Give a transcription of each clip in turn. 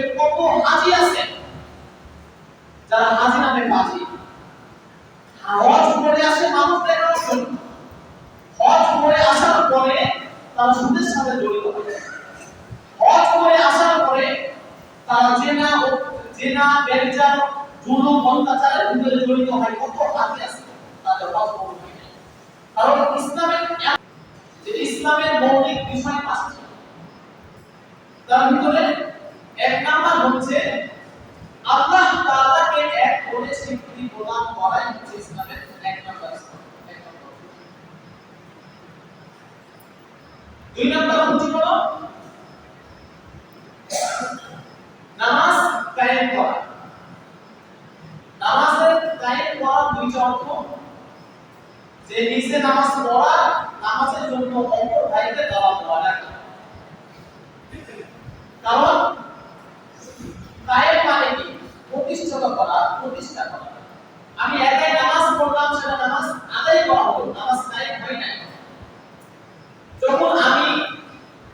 ভিতরে কত হাজি আছে যারা হাজি নামে বাজি হজ করে আসে মানুষ দেখানোর জন্য হজ করে আসার পরে তারা সুদের সাথে জড়িত হয়ে। হজ করে আসার পরে তারা জেনা জেনা বেরজার জুলুম, অত্যাচারের ভিতরে জড়িত হয়। কত হাজি আছে তাদের হজ কারণ ইসলামের যে ইসলামের মৌলিক বিষয় পাঁচটি তার ভিতরে এক নাম্বার হচ্ছে, আল্লাহ তাআলাকে এক করে স্বীকৃতি প্রদান করাই হচ্ছে ইসলামের এক নাম্বার দুই নাম্বার হচ্ছে হলো নামাজ কায়েম করা। নামাজের কায়েম করা দুইটা অর্থ, যে নিজে নামাজ পড়া, নামাজের জন্য অপর ভাইকে দেওয়া দেওয়া। কারণ কায়েম মানে কি প্রতিষ্ঠিত করা প্রতিষ্ঠা করা আমি একাই নামাজ পড়লাম সেটা নামাজ আদায় করা হলো নামাজ কায়েম হয় নাই। যখন আমি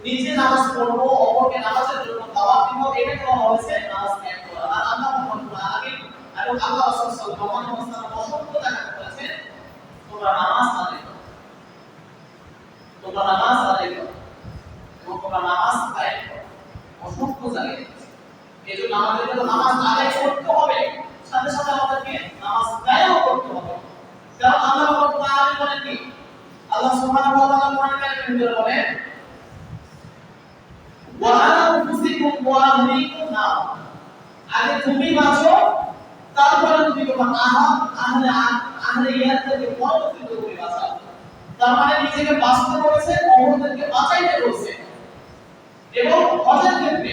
নিজে নামাজ পড়ব, অপরকে নামাজের জন্য দাওয়াত দিব এটাকে বলা হয়েছে? নামাজ কায়েম করা। আর আল্লাহ মুহাম্মদ আগে এবং আল্লাহ রাসূল সাল্লাল্লাহু আলাইহি ওয়াসাল্লাম অসংখ্য জায়গা বলেছেন তোমরা নামাজ আদায় করো। তোমরা নামাজ আদায় করো এবং তোমরা নামাজ কায়েম করো। অসংখ্য জায়গায় এই জন্য আমাদেরকে নামাজ আদায় করতে হবে। সাথে সাথে আমাদেরকে নামাজ কায়েমও করতে হবে। আগে তুমি বাঁচো, তারপরে তুমি বাঁচাও। তার মানে নিজেকে বাঁচতে বলেছে বাঁচাইতে বলেছে। এবং হজের ক্ষেত্রে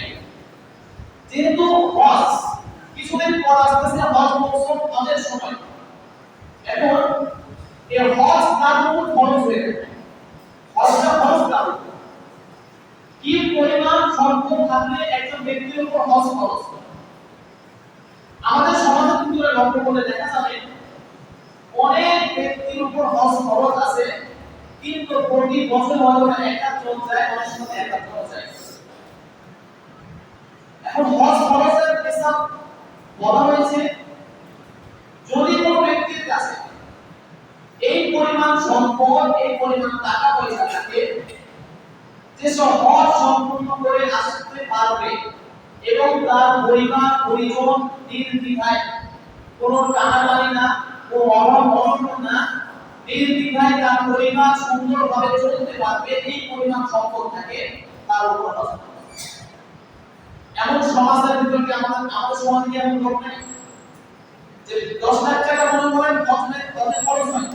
যেহেতু হজ কিছুদিন পর আসতেছে, হজ মৌসুম হজের সময়। এখন এই হজ তার খরচ হয়ে যাবে। হজটা খরচ কি পরিমাণ সম্পদ থাকলে একজন ব্যক্তির উপর হজ খরচ আমাদের সমাজের ভিতরে লক্ষ্য করলে দেখা যাবে, অনেক ব্যক্তির উপর হজ খরচ আছে, কিন্তু প্রতি বছর হয়তো না একাত্তর যায়, অনেক সময় একাত্তর যায়। এখন হজ খরচের হিসাব বলা হয়েছে যদি কোনো ব্যক্তির কাছে এই পরিমাণ সম্পদ, এই পরিমাণ টাকা পয়সা থাকে, যে সব হজ সম্পূর্ণ করে আসতে পারবে এবং তার পরিবার, পরিজন, দিন দ্বিধায় কোনো টানাটানি না ও অভাব অনটন না, দিন দ্বিধায় তার পরিবার সুন্দরভাবে চলতে পারবে, এই পরিমাণ সম্পদ থাকে তার উপর এমন সমাজের ভিতর আমাদের আমাদের সমাজে কি এমন লোক নাই? যে দশ লাখ টাকা মনে করেন বছরে তাদের খরচ হয়?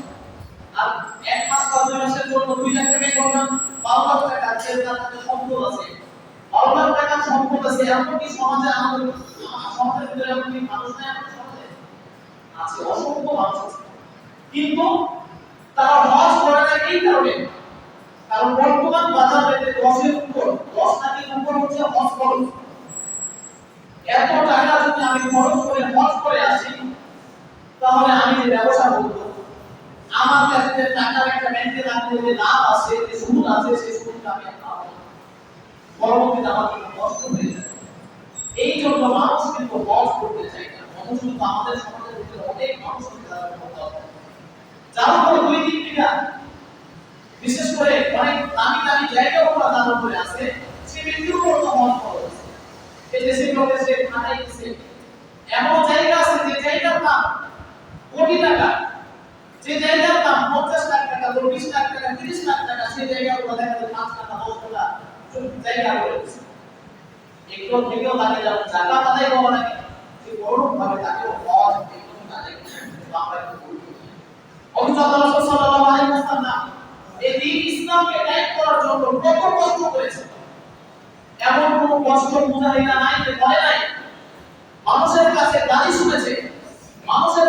আর এক মাস বা দুই মাসের জন্য দুই লাখ টাকা করলাম। বারো লাখ টাকা যে তার কাছে সম্পদ আছে। বারো লাখ টাকা সম্পদ আছে। এমন কি সমাজে আমাদের সমাজের ভিতরে এমন কি মানুষ নাই সমাজে আছে, অসংখ্য মানুষ আছে। কিন্তু তারা হজ করে না এই কারণে কারণ বর্তমান বাজারে দশের উপর, দশ লাখের উপর হচ্ছে হজ খরচ। এত টাকা যদি আমি খরচ করে হজ করে আসি, তাহলে আমি যে ব্যবসা আমার কাছে যে একটা ব্যাংকে রাখলে যে লাভ আছে, যে সুদ আছে সেই সুদটা আমি পাবো পরবর্তীতে আমার জন্য কষ্ট হয়ে যাবে এই জন্য মানুষ কিন্তু হজ করতে চায় না। অথচ কিন্তু আমাদের সমাজের ভিতরে অনেক মানুষ কিন্তু তারা করতে দুই তিন বিঘা বিশেষ করে অনেক দামি দামি জায়গাগুলো যার উপরে আছে, সে ব্যক্তির উপর হজ খরচ এই দেশে লোকে সে এমন জায়গা আছে যে জায়গার দাম কোটি টাকা। যে জায়গার দাম পঞ্চাশ লাখ টাকা বিশ লাখ টাকা, তিরিশ লাখ টাকা সেই জায়গাগুলো দেখা যায় পাঁচ টাকা, দশ টাকা জায়গা দিচ্ছে এগুলো থেকেও তাকে যেমন জায়গা আদায় করা লাগে সে করুণ ভাবে তাকেও হজ এগুলো। কিন্তু আমরা। অথচ আল্লাহ সাল্লাল্লাহু আলাইহি ওয়াসাল্লাম এই দ্বীন ইসলামকে ত্যাগ করার জন্য কত কষ্ট করেছেন এমন কোন কষ্ট মুজাহিদা নাই যে করে নাই, মানুষের কাছে গালি শুনেছে, মানুষের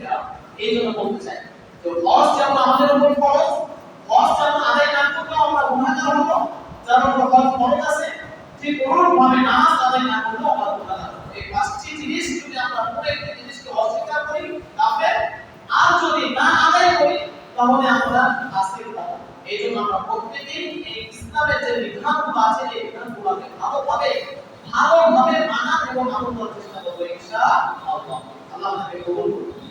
এই জন্য বলতে চাই তো হজ যেমন আমাদের উপর ফরজ হজ যেমন আদায় না করলেও আমরা গুণাগার হব যেমন হজ ফরজ আছে, ঠিক অনুরূপ ভাবে নামাজ আদায় না করলেও আমরা গুণাগার হব এই পাঁচটি জিনিস যদি আমরা কোনো একটি জিনিসকে অস্বীকার করি, তাহলে আর যদি না আদায় করি, তাহলে আমরা শাস্তি পাবো এই জন্য আমরা প্রত্যেকেই এই ইসলামের যে বিধানগুলো আছে, এই বিধানগুলোকে ভালোভাবে ভালোভাবে মানা এবং আমল করার চেষ্টা করব, ইনশাআল্লাহ। আল্লাহ আমাকে কবুল করুন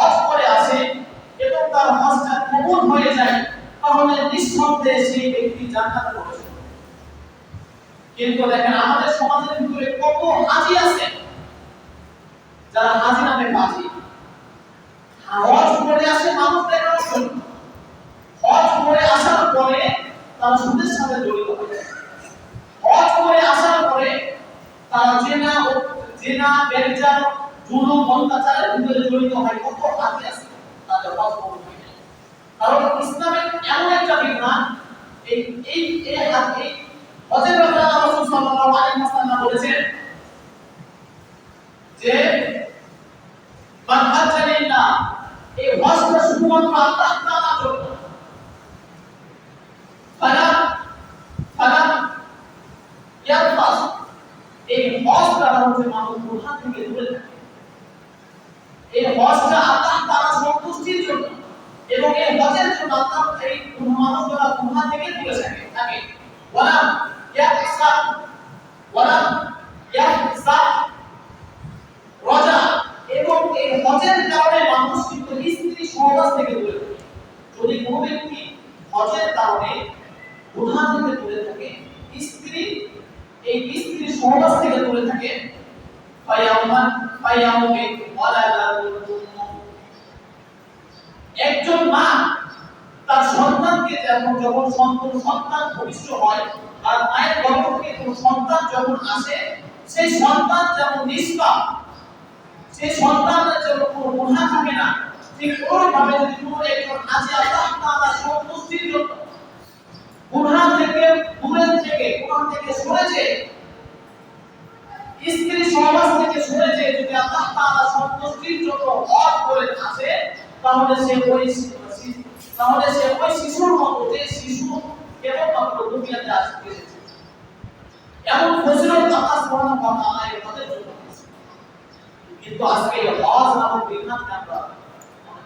হজ করে আসে এবং তার হজটা কবুল হয়ে যায়, তাহলে নিঃসন্দেহে সেই ব্যক্তি জান্নাতে প্রবেশ কিন্তু দেখেন, আমাদের সমাজের ভিতরে কত হাজি আছে, যারা হাজি নামে বাজি হজ করে আসে মানুষ দেখানোর জন্য হজ করে আসার পরে তারা সুদের সাথে জড়িত হয়ে হজ করে আসার পরে তারা জেনা জেনা ব্যবচার জুলুম অত্যাচারের ভিতরে জড়িত হয়, কত আছে তাদের হজ কবুল হয় কারণ ইসলামের এমন একটা বিধান, এই এই এই হাত হজের ব্যাপারে রাসূল সাল্লাল্লাহু আলাইহি ওয়াসাল্লাম বলেছেন যে, মান হাজ্জা এই হজটা শুধুমাত্র আল্লাহ তাআলার জন্য। ফালা ফালা ইয়ারফাস এই হজ দ্বারা হচ্ছে মানুষ গুনাহ থেকে দূরে থাকে এই হজটা আল্লাহ তাআলা সন্তুষ্টির জন্য এবং এই হজের জন্য আল্লাহ এই মানুষ দ্বারা গুনাহ থেকে দূরে থাকে থাকে। ওয়ালা ইয়াহসা ওয়ালা ইয়াহসা রজা এবং এই হজের কারণে মানুষ কিন্তু স্ত্রী সহবাস থেকে দূরে থাকে। যদি কোনো ব্যক্তি হজের কারণে গুনাহ থেকে দূরে থাকে স্ত্রী এই স্ত্রী সহবাস থেকে দূরে থাকে ফায়াউমান একজন মা, তার সন্তানকে যখন যখন সন্তান সন্তান ভূমিষ্ঠ হয় আর মায়ের গর্ভ থেকে সন্তান যখন আসে, সেই সন্তান যেমন নিষ্পাপ, সেই সন্তানের জন্য কোনো গুনাহ থাকে না, ঠিক ওইভাবে যদি কোনো একজন আছে, আল্লাহ তাআলা সন্তুষ্টির জন্য। গুনাহ থেকে দূরে থেকে গুনাহ থেকে সরেছে স্ত্রী সমাজ থেকে সরেছে যদি আল্লাহ তাআলা সন্তুষ্টির জন্য হজ করে আসে তাহলে সে ওই তাহলে সে ওই শিশুর মতো, যে শিশু কেবলমাত্র দুনিয়াতে আসতে এমন ফজিলত আল্লাহ সুবহানাহু ওয়া তাআলা এর জন্য কিন্তু আজকে হজ নামক বিধানকে আমরা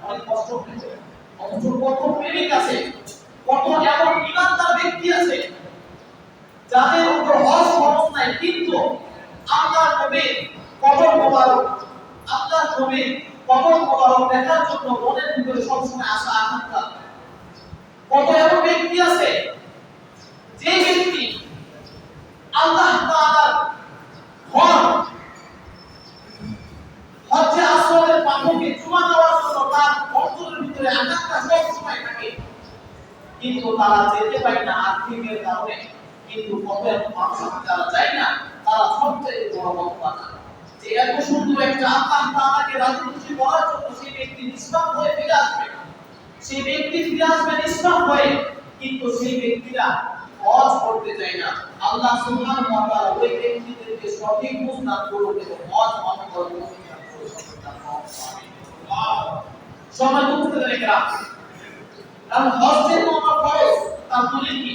অনেক কষ্ট পেয়েছি অথচ কত প্রেমিক আছে, কত এমন ইমানদার ব্যক্তি আছে, যাদের উপর হজ খরচ নাই, কিন্তু আল্লাহর নবী কবর মোবারক আল্লাহর নবী কবর মোবারক দেখার জন্য মনের ভিতরে সবসময় আশা আকাঙ্ক্ষা। কত এমন ব্যক্তি আছে, যে ব্যক্তি আল্লাহ তাআলার ঘর হচ্ছে আসরের পাথরকে চুমা দেওয়ার জন্য তার অন্তরের ভিতরে আকাঙ্ক্ষা সবসময় থাকে। কিন্তু তারা যেতে পারে না আর্থিকের কারণে, কিন্তু কত এত মানুষ যারা যায় না। সেই ব্যক্তি নিষ্পাপ আসবে সেই ব্যক্তি কিন্তু সেই ব্যক্তিরা হজ করতে চায় না আল্লাহ সুবহানাহু ওয়া সঠিক বুঝ দান করুন এবং সময় দুঃখিত রেখা কারণ হজ যেহেতু আমরা ফরজ তার দলিল কি?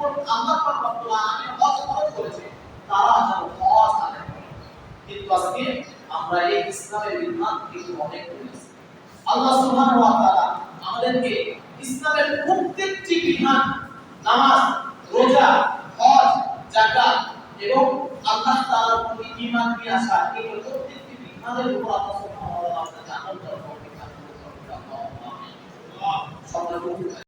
উপর আল্লাহ রব্বুল হজ ফরজ করেছে তারা যেন হজ আদায় করে। ইসলামের বিধান কিন্তু অনেক রয়েছে আল্লাহ সুবহানাহু ওয়া তাআলা আমাদেরকে ইসলামের প্রত্যেকটি বিধান, নামাজ, রোজা, হজ, যাকাত এবং আল্লাহ তাআলার প্রতি ঈমান নিয়ে আসা এই প্রত্যেকটি বিধানের উপর আল্লাহ সুবহানাহু ওয়া তাআলা দান করুন। আল্লাহ সম্মানিত